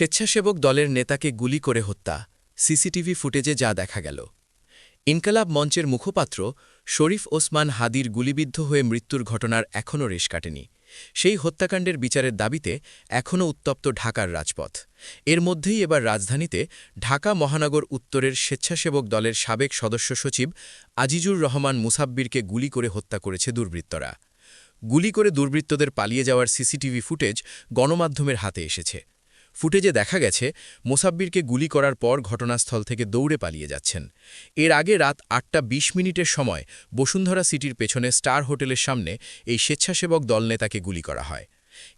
স্বেচ্ছাসেবক দলের নেতাকে গুলি করে হত্যা, সিসিটিভি ফুটেজে যা দেখা গেল। ইনকালাব মঞ্চের মুখপাত্র শরীফ ওসমান হাদির গুলিবিদ্ধ হয়ে মৃত্যুর ঘটনার এখনও রেশ কাটেনি। সেই হত্যাকাণ্ডের বিচারের দাবিতে এখনও উত্তপ্ত ঢাকার রাজপথ। এর মধ্যেই এবার রাজধানীতে ঢাকা মহানগর উত্তরের স্বেচ্ছাসেবক দলের সাবেক সদস্য সচিব আজিজুর রহমান মুসাব্বিরকে গুলি করে হত্যা করেছে দুর্বৃত্তরা। গুলি করে দুর্বৃত্তদের পালিয়ে যাওয়ার সিসিটিভি ফুটেজ গণমাধ্যমের হাতে এসেছে। ফুটেজে দেখা গেছে, মোসাব্বিরকে গুলি করার পর ঘটনাস্থল থেকে দৌড়ে পালিয়ে যাচ্ছেন। এর আগে রাত আটটা ২০ মিনিটের সময় বসুন্ধরা সিটির পেছনে স্টার হোটেলের সামনে এই স্বেচ্ছাসেবক দল নেতাকে গুলি করা হয়।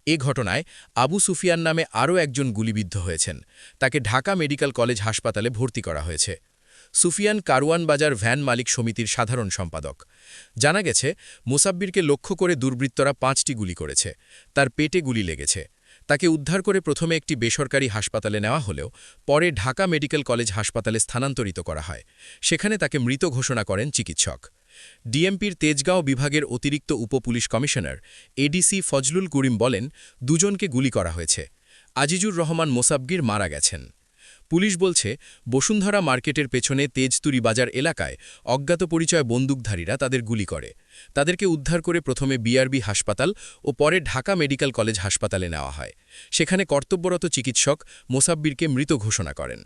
এ ঘটনায় আবু সুফিয়ান নামে আরও একজন গুলিবিদ্ধ হয়েছেন। তাকে ঢাকা মেডিকেল কলেজ হাসপাতালে ভর্তি করা হয়েছে। সুফিয়ান কারওয়ান বাজার ভ্যান মালিক সমিতির সাধারণ সম্পাদক। জানা গেছে, মুসাব্বিরকে লক্ষ্য করে দুর্বৃত্তরা পাঁচটি গুলি করেছে। তার পেটে গুলি লেগেছে। তাকে উদ্ধার করে প্রথমে একটি বেসরকারি হাসপাতালে নেওয়া হলেও পরে ঢাকা মেডিকেল কলেজ হাসপাতালে স্থানান্তরিত করা হয়। সেখানে তাকে মৃত ঘোষণা করেন চিকিৎসক। ডিএমপির তেজগাঁও বিভাগের অতিরিক্ত উপপুলিশ কমিশনার এডিসি ফজলুল করিম বলেন, দুজনকে গুলি করা হয়েছে। আজিজুর রহমান মোসাবগির মারা গেছেন। পুলিশ বলছে, বসুন্ধরা মার্কেটের পেছনে তেজতুরি বাজার এলাকায় অজ্ঞাত পরিচয় বন্দুকধারীরা তাদের গুলি করে। তাদেরকে উদ্ধার করে প্রথমে বিআরবি হাসপাতাল ও পরে ঢাকা মেডিকেল কলেজ হাসপাতালে নেওয়া হয়। সেখানে কর্তব্যরত চিকিৎসক মোসাব্বিরকে মৃত ঘোষণা করেন।